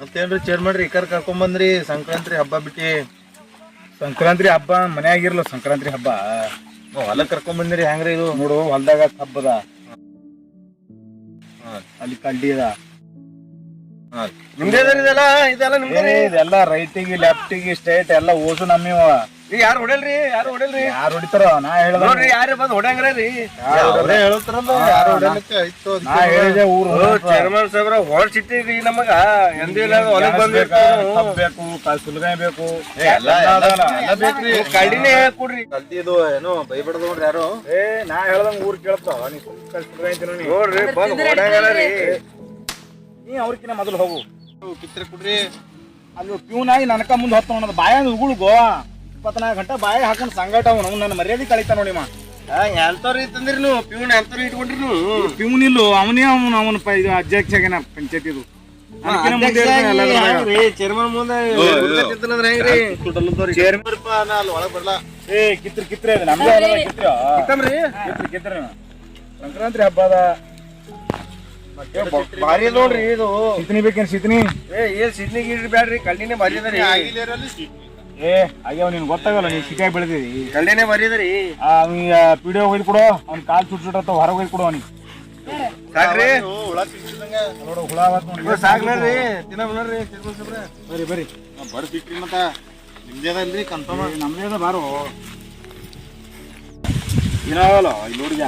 ಮತ್ತೇನ್ರಿ ಚೇರ್ಮನ್ರಿ ಇಕರ್ ಕರ್ಕೊಂಡ್ ಬಂದ್ರಿ ಸಂಕ್ರಾಂತಿ ಹಬ್ಬ ಬಿಟ್ಟಿ. ಸಂಕ್ರಾಂತಿ ಹಬ್ಬ ಮನ್ಯಾಗಿರ್ಲ ಸಂಕ್ರಾಂತಿ ಹಬ್ಬ. ಹೊಲಕ್ ಕರ್ಕೊಂಡ್ ಬಂದಿರಿ, ಹೆಂಗ್ರಿ ಇದು? ನೋಡು, ಹೊಲ್ದಾಗ ಹಬ್ಬದ. ಅಲ್ಲಿ ಕಡ್ಡಿ ಅದ. ನಿಮ್ದೇ ಇದೆಲ್ಲ? ಇದೆಲ್ಲ ನಿಮ್ದೇ ಇದೆಲ್ಲ ರೈಟಿಗೆ ಲೆಫ್ಟಿಗೆ, ಸ್ಟೇಟ್ ಎಲ್ಲ ಓಸು ನಮ್ಮಿವ ಯಾರು ಹೊಡೆಲ್ರಿ ಯಾರು ಹೊಡೆಲ್ರಿ ಯಾರು ಹೊಡಿತಾರ ನಾ ಹೇಳ್ದ ನೋಡ್ರಿ ಯಾರೇ ಬಂದ್ ಹೊಡ್ಯಾಂಗ್ರಿ ರೀ? ನಾ ಹೇಳಿದೆ ಊರು ಚೇರ್ಮನ್ ಸಾಹೇಬ್ರ ಹೊರ ಸಿಟ್ಟಿರಿ ನಮಗ? ಎಂದಿಲ್ಲ ಹೊಲಕ್ ಬಂದ್ಬೇಕು ಬೇಕು? ಬೇಕು ಎಲ್ಲ ಎಲ್ಲ ಬೇಕ್ರಿ. ಕಳ್ಳಿನೇ ಹೇಳ್ಕೊಡ್ರಿ ಕಲ್ತಿ ಇದು ಏನೋ ಬೈಬಡ್ದು ನೋಡ್ರಿ ಯಾರು. ಏ ನಾ ಹೇಳ್ದಂಗ ಊರ್ ಕೇಳ್ತಾವ. ನೀ ನೀ? ನೋಡ್ರಿ ಬಂದ್ ಹೊಡ್ಯಾಂಗಲ್ಲ ರೀ. ನೀ ಅವ್ರಕಿನ ಮೊದಲು ಹೋಗು. ಕಿತ್ರಿ ಕೊಡ್ರಿ. ಅಲ್ಲಿ ಪ್ಯೂನಾಗಿ ಆಗಿ ನನಕ ಮುಂದೆ ಹೊತ್ತ ಬಾಯ್ ಬಾಯ ಉಗುಳ್ಗೋ. ಇಪ್ಪತ್ನಾಲ್ಕು ಗಂಟೆ ಬಾಯಿ ಹಾಕೊಂಡು ಸಂಗಟ ಅವನು. ಅವ್ನು ನನ್ನ ಮರ್ಯಾದೆ ಕಳೀತಾ ನೋಡಿ ಮಾ. ಎಂತವ್ರಿ ತಂದ್ರಿ ನೀವು ಪಿವ್ನ ಎಂತವ್ರಿ ಇಟ್ಕೊಂಡ್ರಿ ನೀವು ಪ್ಯೂನ್ ಇಲ್ಲು ಅವನೇ ಅವನು ಅವನ ಪ ಇದು ಅಧ್ಯಕ್ಷ ಆಗ್ಯಾನ ಪಂಚಾಯತಿದು. ಚೇರ್ಮನ್ ಮುಂದೆ ಚೇರ್ಮನ್ ನಾ ಅಲ್ಲಿ ಒಳಗೆ ಬರ್ಲಾ. ಏ ಕಿತ್ರಿ ಕಿತ್ರಿ ಅದು. ನಮ್ದೇ ಹೊಲದಾಗ ಕಿತ್ರಿ? ಕಿತ್ತಮ್ರಿ? ಕಿತ್ರಿ ಕಿತ್ರಿ ಸಂಕ್ರಾಂತಿ ಹಬ್ಬದ ಭಾರಿ ನೋಡ್ರಿ ಇದು. ಸಿತ್ನಿ ಬೇಕೇನ್ ಸಿದ್ನಿ? ಏ ಏನ್ ಸಿದ್ನಿ ಗಿಡ್ರಿ ಬ್ಯಾಡ್ರಿ? ಕಳ್ಳಿನೇ ಭಾರಿ ಅದರಿ ಏ ಆಗ್ಯಾವ ನಿನ್ ಗೊತ್ತಾಗಲ್ಲ ನೀ ಸಿಟಿಯಾಗಿ ಬೆಳೆದಿರಿ ಕಳ್ಳಿನೇ ಬರೀದ್ರಿ ಅವ್ನಿಗೆ ಪಿ ಡಿ ಒಯ್ದು ಕೊಡು ಅವ್ನ ಕಾಲ್ ಸುಟ್ ಸುಟ್ಟ ಹೊರಗೆ ಒಯ್ದು ಕೊಡು ಅವನಿಗೆ. ಸಾಕ್ರಿ. ನೋಡು ಹುಳ ಅವತ್ ನೋಡಿ. ಸಾಕ್ ನೋಡ್ರಿ ತಿನ್ನ ನೋಡ್ರಿ ಬರ್ರಿ ಸಾಹೇಬ್ರ ಬರಿ ಬರಿ ಬಡ ಸಿಕ್ರಿ ಮತ್ತ. ನಿಮ್ದೇ ಅದಲ್ರಿ ಕನ್ಫರ್ಮ್ ಏ, ನಮ್ದೇ ಅದ ಬಾರೋ. ಏನಾಗಲ್ಲ ಇಲ್ಲಿ ನೋಡಿದ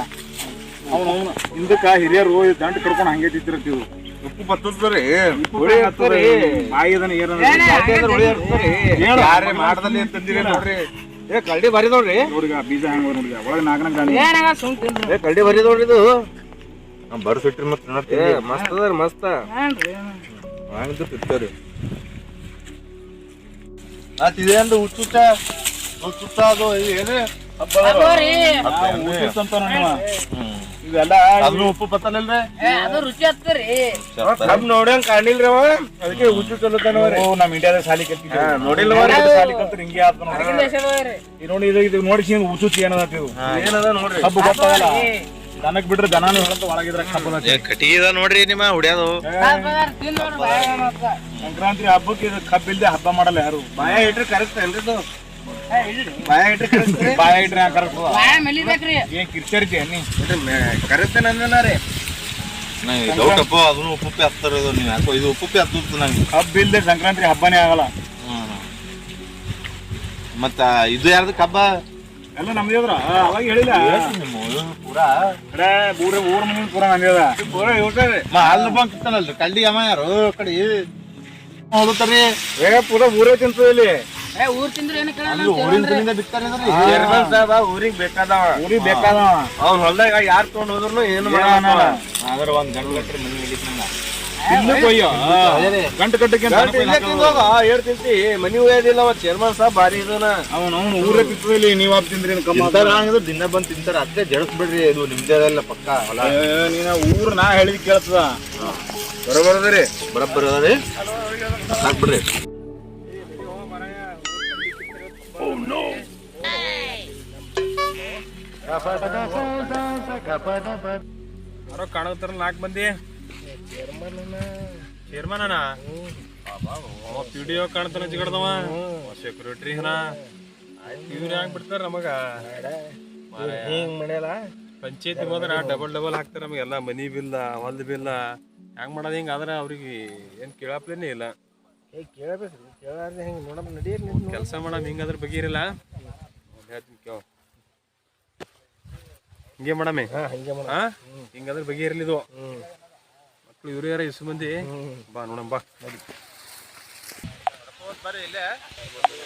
ಅವನು ಅವನು ಹಿಂದಕ್ಕೆ ಹಿರಿಯರು ದಂಡ ಕಡ್ಕೊಂಡು ಹಂಗೆ ತಿತ್ತಿರ್ತೀವಿ ಉಪ್ಪು ಬತ್ತದ್ರಿ ಬಾಯಿ ಅದನ್ನ ಯಾರೇ ಮಾಡದಲ್ಲಿ ತಂದಿರಿ ನೋಡ್ರಿ. ಏ ಕಳ್ಳಿ ನೋಡ್ರಿ. ನೋಡಿಗ ಬೀಜ ಹಂಗ ನೋಡಿಗ ಒಳಗೆ ನಾಲ್ಕನ ಏ ಕಳ್ಳಿ ಬರಿ ನೋಡ್ರಿ ಇದು. ಬರ್ ಸುಟ್ರಿ ಮತ್ತೆ ಏ ಮಸ್ತ್ ಅದ ಮಸ್ತ್. ಹಂಗಿದ್ದು ತಿಂತೇವ್ರಿ ಆತ್ ಇದೇನ್ರಿ ಹುಚ್ಚುಚ್ಚ ಹುಚ್ಚುಚ್ಚ ಅದು ಏನೇ ಇವೆಲ್ಲ ಉಪ್ಪು ಬತ್ತಲ್ಲಲ್ರಿ ಅದು ರುಚಿ ಹತ್ತರಿ ಕಾಣಿಲ್ರಿ ಅವ. ಅದಕ್ಕೆ ಹುಚ್ಚು ಚಲೋತಾನವ್ರಿ ಓ, ನಮ್ಮ ಇಂಡಿಯಾದ ಸಾಲಿ ಕಲ್ತಿದ್ವಿ ಸಾಲಿ ಕಲ್ತ್ರೆ ಹಿಂಗೆ ಆತ ನೋಡಿ ಇದು ನೋಡಿ ಇದು ಇದು ನೋಡಿ ಹಿಂಗ್ ಉಸುಚಿ ಏನದ ಇದು. ಏನದ ನೋಡ್ರಿ. ಕಬ್ಬು ಗೊತ್ತಾಗಲ್ಲ. ದನಕ್ ಬಿಟ್ರೆ ದನಾನು ಹೇಳಂತ ಒಳಗಿದ್ರ ಕಬ್ಬು ಕಟಿ ಇದ ನೋಡ್ರಿ ನಿಮ್ಮ ಹುಡಿಯೋದು ಸಂಕ್ರಾಂತಿ ಹಬ್ಬಕ್ಕೆ ಇದು ಕಬ್ಬು ಇಲ್ದೆ ಹಬ್ಬ ಮಾಡಲ್ಲ ಯಾರು? ಬಾಯ ಇಟ್ರಿ ಕರೆಕ್ಟ್ ಏನ್ರಿ ಅದನ್ನು ನೀವು ಯಾಕೋ ಇದು ಸಂಕ್ರಾಂತಿ ಹಬ್ಬನೇ ಆಗಲ್ಲ ಮತ್ತ ಇದು ಯಾರ್ದು ಕಬ್ಬ ಎಲ್ಲ ನಮ್ದಿದ್ರ ಅವಾಗ ಹೇಳಿಲ್ಲ ಪೂರಾ ಕಡೆ ಊರ ಊರ ಮನೆ ಪೂರ ನಂದೇದ ಪೂರಾ ಕಳ್ಳಿ ಅಮ್ಮ ಯಾರು ಕಡೆ ಹೋಗುತ್ತಾರ್ರಿ ಏ ಪೂರ ಊರೇ ತಿಂತದ ಇಲ್ಲಿ ಊರಿಗೆ ಬೇಕಾದವ. ಊರಿಗೆ ಬೇಕಾದ ಅವ್ನ ಹೊಲ್ದಾಗ ಯಾರ್ ತೊಗೊಂಡ್ ಹೋದ್ರು ಏನು. ಆದ್ರ ಒಂದ್ ಗಂಟು ಮನಿ ಗಂಟು ಏಳ್ ತಿಂತಿ. ಮನಿ ಒಯ್ಯೋದಿಲ್ಲ ಅವ ಚೇರ್ಮನ್ ಸಾಹೇಬ್ ಭಾರಿ ಇದನ. ಅವನು ಅವನು ಊರೇ ತಿಂತದ ಇಲ್ಲಿ ನೀವ್ ತಿಂದ್ರಿ ದಿನ ಬಂದ್ ತಿಂತಾರ. ಅದೇ ಜಡಸ್ಬಿಡ್ರಿ ಇದು ನಿಮ್ದೇಲ್ಲ ಪಕ್ಕ ನೀನ ಊರ್ ನಾ ಹೇಳಿದ್ ಕೇಳ್ತದ. ಬರೋಬರ್ ಅದರಿ ಬರೋಬ್ಬರ ಯಾರೋ ಕಾಣತ್ತಾರ ನಾಲ್ಕು ಮಂದಿ. ಚೇರ್ಮನ್ ಅಣ್ಣ. ಪಿ ಡಿ ಒ ಕಾಣ್ತಾನ ಜಿಗಡ್ದವ. ಸೆಕ್ಯೂರಿಟಿ ಹನ ಇವ್ರು ಹೆಂಗ್ ಬಿಡ್ತಾರ ನಮಗ. ಹಿಂಗ್ ಮಾಡ್ಯಾಲ ಪಂಚಾಯತಿ ಹೋದ್ರ ಡಬಲ್ ಡಬಲ್ ಹಾಕ್ತಾರ ನಮಗೆಲ್ಲ ಮನಿ ಬಿಲ್ಲ ಹೊಲ್ದ ಬಿಲ್ಲ ಹೆಂಗ್ ಮಾಡೋದು ಹಿಂಗ ಆದ್ರೆ ಅವ್ರಿಗೆ ಏನ್ ಕೇಳಪ್ಲೇನೆ ಇಲ್ಲ. ಕೆಲಸ ಮಾಡಮ್ ಹಿಂಗ ಅದ್ರ ಬಗ್ಗೆ ಇರಲ್ಲ. ಹೇಳ್ತೀನಿ ಕೇಳ. ಹಿಂಗೆ ಮಾಡಮೆ ಹಿಂಗಾದ್ರೆ ಬಗೆ ಹಾ? ಹಿಂಗದ್ರ ಬಗ್ಗೆ ಇರ್ಲಿ ಇದು. ಮಕ್ಳು ಇವ್ರ ಯಾರ ಇಸು ಮಂದಿ. ಬಾ ನೋಡಮ್ ಬಾ.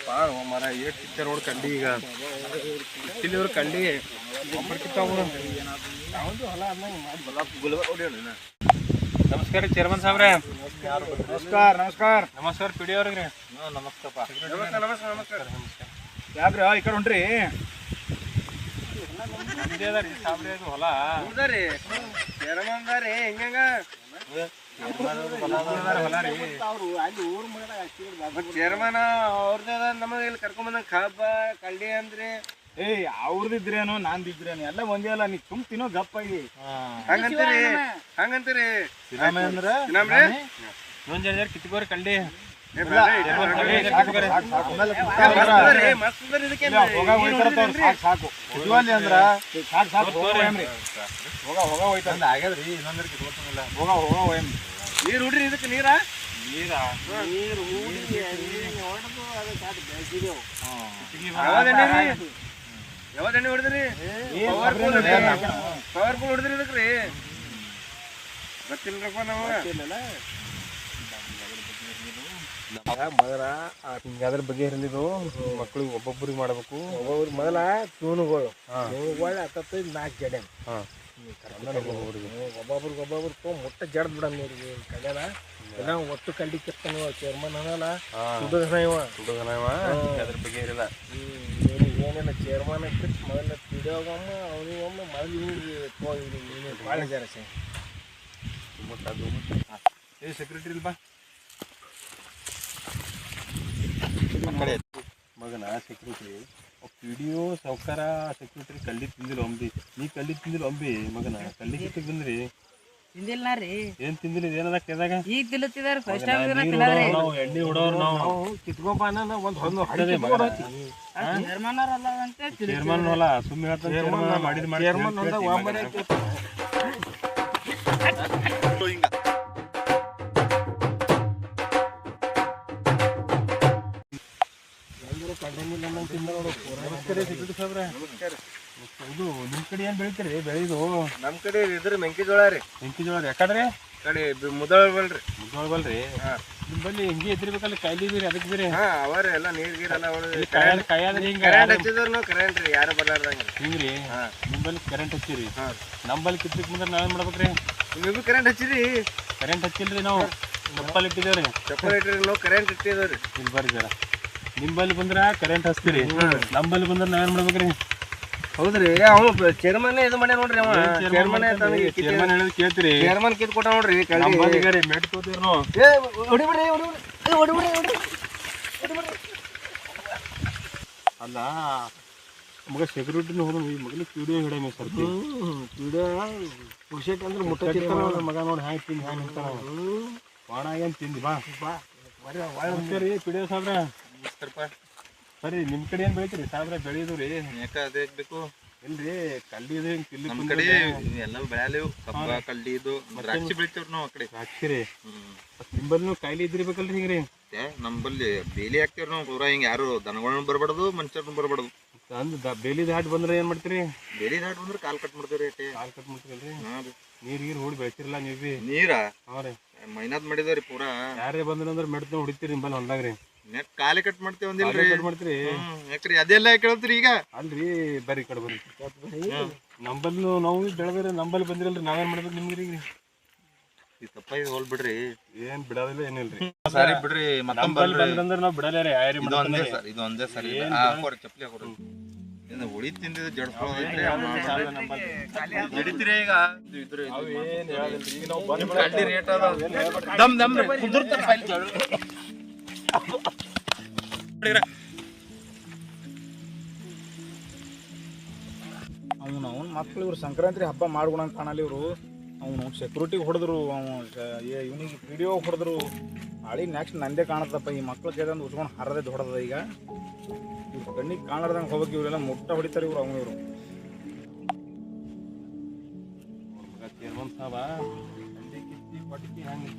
ಬಾ ಮರ ಏಟ್ ಪಿಕ್ಚರ್ ನೋಡಿ ಕಂಡಿ ಈಗ. ಇಲ್ಲಿ ಇವ್ರು ಕಂಡಿ. ನಮಸ್ಕಾರ ಚೇರ್ಮನ್ ಸಾಹೇಬ್ರೆ ನಮಸ್ಕಾರ ನಮಸ್ಕಾರ. ನಮಸ್ಕಾರ ಪಿ ಡಿ ಅವ್ರಿಗೆ ನಮಸ್ಕಾರ ಯಾಕ್ರಿ ಈ ಕಡೆ ಹೊಂಟ್ರಿ ನಮ್ದೇ ಅದ ರೀ ಸಾಬ್ರೆ ಅದು ಹೊಲ ಹೌದರಿ ಚೇರ್ಮನ್ದಾರಿ ಹೆಂಗ ಚೇರ್ಮನ್ ಅವ್ರದ ನಮಗೆ ಇಲ್ಲಿ ಕರ್ಕೊಂಡ್ ಬಂದ ಕಬ್ಬ ಕಳ್ಳಿ ಅಂದ್ರೆ. ಏಯ್ ಅವ್ರದಿದ್ರೇನು ನಾಂದಿದ್ರೇನು ಎಲ್ಲ ಒಂದೇ ಅಲ್ಲ ನೀ ತುಂಬ ತಿನ್ನೋ ಗಪ್ಪಾಗಿ ಹಂಗಂತೀರಿ ಹಂಗಂತೀರಿ ಅಂದ್ರ ಜರ ಕಿತ್ಕೋರಿ ಕಳ್ಳಿ ಸಾಕು, ಸಾಕು, ಸಾಕು. ಆಮೇಲೆ ಇಲ್ಲ, ಹೋಗ ಹೋಯ್ತಾರ ತೋರ್, ಸಾಕು ಸಾಕು ಕುಡಿಯುವಲ್ಲಿ ಅಂದ್ರ ಸಾಕು ಸಾಕು ಹೋಗ ಹೋಯಮ್ರಿ ಹೋಗ ಹೋಗ ಹೋಯ್ತಾರ ಆಗ್ಯದ್ರಿ ಇನ್ನೊಂದ್ರ ಕಿತ್ಕೊತಂಗಿಲ್ಲ ಹೋಗ ಹೋಗ ಹೋಯಮ್ರಿ ನೀರು ಹುಡ್ರಿ ಇದಕ್ಕೆ ನೀರ ನೀರ ಯಾವ್ದು ಎಣ್ಣೆ ಹೊಡೆದ್ರಿ ಪವರ್ಫುಲ್ ಪವರ್ಫುಲ್ ಹೊಡೆದ್ರಿ ಇದಕ್ಕೆ ರೀ ಗೊತ್ತಿಲ್ರಪ್ಪ ನಾವು ಮೊದಲ ಹಿಂಗಾದ್ರ ಬಗ್ಗೆ ಇರಲಿದ್ದು ಮಕ್ಳಿಗೆ ಒಬ್ಬೊಬ್ಬರಿಗೆ ಮಾಡಬೇಕು. ಒಬ್ಬೊಬ್ರಿಗೆ ಮೊದಲ ತೂನುಗಳು ಟ್ಯೂನುಗಳು ಹತ್ತತ್ತೈದು ನಾಲ್ಕು ಜಡೆ. ಒಬ್ಬೊಬ್ರಿಗೆ ಒಬ್ಬೊಬ್ರು ತೊ ಮುಟ್ಟ ಜಡ್ದು ಬಿಡಮ್ ಇವ್ರಿಗೆ. ಎಲ್ಲ ಒಟ್ಟು ಕಂಡಿ ಕೆತ್ತನ ಚೇರ್ಮನ್ ಅನ್ನಲ್ಲ ಸುಡುಗನ ಇವ. ಹುಡುಗನ ಅದ್ರ ಬಗ್ಗೆ ಇರಲ್ಲ ಏನಿಲ್ಲ ಚೇರ್ಮನ್ ಇಟ್ಟು ಮೊದಲ ಪಿಡಿಯೋಗಮ್ಮ ಅವ್ನಿಗೆ ಒಮ್ಮೆ ಮೊದಲು ಇವ್ನಿಗೆ ತೋ ಇವ್ರಿಗೆ ಭಾಳ ಜರ ಸೆ ಏ ಸೆಕ್ರೆಟರಿ ಇಲ್ವಾ ಮಗನ ಸೆಕ್ಯೂರಿಟಿ ಪಿ ಡಿ ಒ ಸಾವ್ಕಾರ ಸೆಕ್ಯೂರಿಟಿ ಕಲ್ಲಿ ತಿಂದಿಲ್ಲ ಒಂಬಿ ನೀ ಕಲ್ಲಿ ತಿಂದಿಲ್ಲ ಒಂಬಿ ಮಗನ. ಕಲ್ಲಿ ಕಿತ್ತಿಗೆ ಬಂದ್ರಿ? ತಿಂದಿಲ್ಲ ರೀ. ಏನ್ ತಿಂದಿಲ್ಲ? ಏನದ ಕೆದಾಗ ಈಗ ತಿಲ್ಲತ್ತಿದಾರ ಫಸ್ಟ್ ನಾವು ಎಣ್ಣೆ ಹೊಡೋರು ನಾವು. ನಾವು ಕಿತ್ಕೊಂಬ ಅನ್ನೋ ಒಂದು ಹೊಂದು ಹಡದೆ. ಚೇರ್ಮನ್ ಅಲ್ಲ ಅಂತ ತಿಳಿ ಚೇರ್ಮನ್ ಅಲ್ಲ ಸುಮ್ಮನೆ ಚೇರ್ಮನ್ ಮಾಡಿದ್ ಮಾಡಿ ಚೇರ್ಮನ್ ಒಂದ ಸಾಬ್ರೆ ಇದು ನಿಮ್ ಕಡೆ ಏನು ಬೆಳಿತೀರಿ? ಬೆಳೆದು ನಮ್ಮ ಕಡೆ ಇದ್ರಿ ಮೆಂಕಿಜೋಳ ರೀ. ಮೆಂಕಿಜೋಳ ಯಾಕಂದ್ರೆ ಕಡೆ ಮುದಳ ಬಲ್ರಿ ಮುದ್ದೋಳ ಬಲ್ರಿ ನಿಮ್ಮಲ್ಲಿ ಹಿಂಗೆ ಎದ್ರಿಬೇಕಲ್ಲ ಕಾಯ್ಲಿ ಬೀರಿ ಅದಕ್ಕೆ ಬೀರಿ. ಹಾ ಅವರ ಎಲ್ಲ ನೀರು ಗೀರ್ ಎಲ್ಲ ಅವ್ರು ಕಾಯಲ್ ಕಾಯಾದ್ರೆ ಹಿಂಗ. ಕರೆಂಟ್ ಹಚ್ಚಿದ್ರು ಕರೆಂಟ್ ರೀ ಯಾರು ಬರ್ಲಾರ್ದಂಗ ಹಿಂಗ್ರಿ. ನಿಮ್ಮಲ್ಲಿ ಕರೆಂಟ್ ಹಚ್ಚಿರಿ. ನಂಬಲ್ಲಿ ಕಿತ್ಲಿಕ್ ಮುಂದೆ ನಾವೇನ್ ಮಾಡ್ಬೇಕ್ರಿ? ನೀವು ಕರೆಂಟ್ ಹಚ್ಚಿರಿ. ಕರೆಂಟ್ ಹಚ್ಚಿಲ್ರಿ ನಾವು. ಚಪ್ಪಲ್ ಇಟ್ಟಿದ್ದೇವ್ರಿ. ಚಪ್ಪಲ್ ಇಟ್ಟಿರಿ ನಾವು ಕರೆಂಟ್ ಇಟ್ಟಿದೇವ್ರಿ ಇಲ್ಲಿ ಬರ್ರಿ ಜರ. ನಿಂಬಲ್ಲಿ ಬಂದ್ರೆ ಕರೆಂಟ್ ಹಚ್ತೀರಿ. ನಮ್ಮಲ್ಲಿ ಬಂದ್ರೆ ನಾವೇನ್ ಮಾಡ್ಬೇಕ್ರಿ? ಹೌದ್ರಿ ಅವನು ಚೇರ್ಮನ್ ಇದು ಮನೆ ನೋಡ್ರಿ ಅವ. ಚೇರ್ಮನ್ ಚೇರ್ಮನ್ ಹೇಳಿದ್ ಕೇಳ್ತೀರಿ. ಚೇರ್ಮನ್ ಕಿತ್ ಕೊಟ್ಟ ನೋಡ್ರಿ. ನಂಬಲ್ಲಿಗಾರಿ ಮೆಟ್ ತೋತೀರಿ ಹೊಡಿಬಿಡ್ರಿ ಹೊಡಿಬಿಡ್ರಿ ಅಲ್ಲ ಮಗ ಸೆಕ್ಯೂರಿಟಿನ ಹೋದ ಈ ಮಗನ ಪಿಡಿಯೋ ಹಿಡಿಯ ಸರ್ತಿ. ವಿಡಿಯೋ ಪುರುಷಟ್ ಅಂದ್ರೆ ಮುಟ್ಟ ಮಗ ನೋಡಿ ಹ್ಯಾಂಗ್ ತಿಂದು ಹ್ಯಾಂಗ್ ನಿಂತಾನ ಬಾಣ ಏನ್ ತಿಂದಿ ಬಾ. ಬಾ ಪಿಡಿಯೋ ಸಾಬ್ರ. ಸರಿ ನಿಮ್ ಕಡೆ ಏನ್ ಬೆಳಿತೀರಿ? ಸಾಬ್ರ ಬೆಳೆಯೋದು ರೀ. ಯಾಕ ಅದೇ ಬೇಕು ಇಲ್ರಿ ಕಲ್ಲಿ ಇದು ಹಿಂಗ್ ತಿಲ್ಲಿ ನಮ್ ಕಡೆ ಎಲ್ಲ ಬೆಳೆಯಲೇವು ಕಬ್ಬ ಕಡ್ಲಿ ಇದು ದ್ರಾಕ್ಷಿ ಬೆಳಿತೇವ್ರಿ ನಾವು ಆ ಕಡೆ. ಹಾಕ್ಸಿರಿ ನಿಂಬಲ್ಲಿ ನೀವು ಕಾಯಿಲೆ ಇದ್ದಿರ್ಬೇಕಲ್ರಿ ಹಿಂಗ್ರಿ. ಏ, ನಮ್ಮಲ್ಲಿ ಬೇಲಿ ಹಾಕ್ತೇವ್ರಿ ನಾವು ಪೂರಾ. ಹಿಂಗ ಯಾರು ದನಗಳನ್ನ ಬರಬಾರ್ದು ಮನುಷ್ಯರನ್ನ ಬರಬಾರ್ದು. ಅಂದ್ ಬೇಲಿ ದಾಟ್ ಬಂದ್ರೆ ಏನ್ ಮಾಡ್ತೀರಿ? ಬೇಲಿ ದಾಟ್ ಬಂದ್ರೆ ಕಾಲ್ ಕಟ್ ಮಾಡ್ತೇವ್ರಿ ಅಟ್ಟೆ ಕಾಲ್ ಕಟ್ ಮಾಡ್ತೀರಲ್ರಿ? ಹಾ ರೀ. ನೀರ್ ಗೀರ್ ಹೂಡ್ ಬೆಳಿತಿರಲ್ಲ ನೀವು ಬಿ? ನೀರ? ಹಾ ರೀ. ಮೈನಾದ್ ಮಾಡಿದಾರಿ ಪೂರಾ. ಯಾರೇ ಬಂದ್ರ ಅಂದ್ರೆ ಮೆಡ್ತ ಹೊಡಿತೀರಿ ನಿಂಬಲ್ಲಿ ಹೊಲ್ದಾಗ್ರಿ ನೆಟ್ ಕಾಲಿ ಕಟ್ ಮಾಡ್ತೇವೆ ಒಂದಿಲ್ರಿ ಕಟ್ ಮಾಡ್ತೀರಿ? ಯಾಕ್ರಿ ಅದೆಲ್ಲ ಕೇಳ್ತೀರಿ ಈಗ? ಅಲ್ರಿ ಬರ್ರಿ ಕಡೆ ಬರ್ರಿ. ನಂಬಲ್ ನಾವು ಬೆಳೆದ್ರೆ ನಂಬಲ್ಲಿ ಬಂದಿರಲ್ರಿ ನಾವೇನ್ ಮಾಡ್ಬೇಕು ನಿಮ್ಗೆ ಈಗ? ಈ ತಪ್ಪ ಇದು ಹೋಲ್ ಬಿಡ್ರಿ. ಏನ್ ಬಿಡೋದಿಲ್ಲ ಏನಿಲ್ರಿ ಸರಿ ಬಿಡ್ರಿ ನಂಬಲ್ಲಿ ಬಂದ್ರಂದ್ರ ನಾವ್ ಬಿಡಲ್ಲ ರೀ ಆಯ್ರಿ ಇದು ಒಂದೇ ಸರ್ ಇದು. ಒಂದೇ ಸರಿ ಹಾಕೋರಿ ಚಪ್ಪಲಿ ಹಾಕೋರಿ ಇದು ಉಳಿ ತಿಂದಿದ್ದು ಜಡ್ಸ್ಕೊಳ್ಳೋದೈತ್ರಿ ನಡೀತೀರಿ ಈಗ? ಕಡ್ಲಿ ರೇಟ್ ಅದ. ದಮ್ ದಮ್ ರೀ. ಕುದುರ್ತಾರ ಫೈಲ್ ಅವ್ನು, ಅವನ ಮಕ್ಳು ಇವ್ರು ಸಂಕ್ರಾಂತಿ ಹಬ್ಬ ಮಾಡ್ಕೊಳಂಗ್ ಕಾಣಲ್ಲ ಇವರು. ಅವನು ಸೆಕ್ಯೂರಿಟಿಗೆ ಹೊಡೆದ್ರು, ಅವನು ಇವನಿಗೆ ವಿಡಿಯೋ ಹೊಡೆದ್ರು. ಹಳಿ ನೆಕ್ಸ್ಟ್ ನಂದೇ ಕಾಣತ್ತಪ್ಪ ಈ ಮಕ್ಳು ಕೇಳ್ದಂದು ಉಸ್ಕೊಂಡು ಹರದೇ ಹೊಡೆದ ಈಗ. ಇವ್ರು ಕಣ್ಣಿಗೆ ಕಾಣದಂಗೆ ಹೋಗ್ಬೇಕು ಇವರೆಲ್ಲ ಮುಟ್ಟ ಹೊಡಿತಾರೆ ಇವ್ರು, ಅವನು ಇವರು.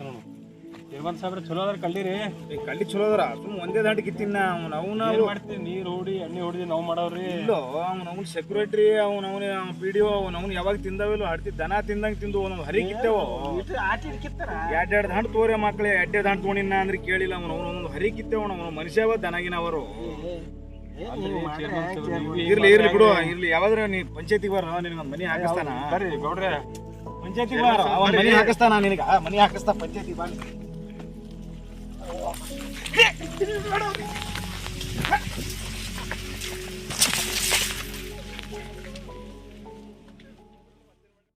ನೋಡು. ಚೇರ್ಮನ್ ಸಾಬ್ರ ಚಲೋ ಅದ್ರ ಕಳ್ಳಿರಿ ಈ ಕಳ್ಳಿ ಚಲೋ ಅದ್ರ ಸುಮ್ ಒಂದೇ ದಾಟಿ ಕಿತ್ತಿನ ಅವ್ನ ಅವನ ಏನ್ ನೀರು ನೀರ್ ಹೊಡಿ ಎಣ್ಣೆ ಹೊಡಿ ನಾವು ಮಾಡವ್ರಿ ಇಲ್ಲೋ ಅವ್ನು ಅವ್ನ ಸೆಕ್ಯೂರಿಟಿ ಅವ್ನ ಅವನ ಪಿ ಡಿ ಅವ್ನ ಅವ್ನ ಯಾವಾಗ ತಿಂದವಿಲ್ಲ ಹಡ್ತಿ ದನ ತಿಂದಂಗೆ ತಿಂದು ಒಂದೊಂದು ಹರಿ ಕಿತ್ತೇವ ಎರಡ್ ಎರಡು ದಾಂಡ್ ತೋರೆ ಮಕ್ಳು ಎಡ್ಡೆ ದಾಂಡ್ ತಗೊಂಡಿನ ಅಂದ್ರೆ ಕೇಳಿಲ್ಲ ಅವನು ಅವ್ನ ಹರಿ ಕಿತ್ತೇವ ಅವನು ಮನುಷ್ಯವ ದನಗಿನವರು ಚೇರ್ಮನ್ ಸಾಬ್ರ ನೀವು ಇರ್ಲಿ ಇರ್ಲಿ ಬಿಡು ಇರ್ಲಿ ಯಾವಾದ್ರ ನೀ ಪಂಚಾಯತಿಗೆ ಬರ ನಿನಗೆ ಮನಿ ಹಾಕಿಸ್ತಾನ ಬರ್ರಿ ಗೌಡ್ರೆ ಪಂಚಾಯತಿ ಬಾರ ಮನಿ ಹಾಕಿಸ್ತಾನ ನಿನಗ ಮನಿ ಹಾಕಿಸ್ತಾ ಪಂಚಾಯತಿ ಬಾ Hey!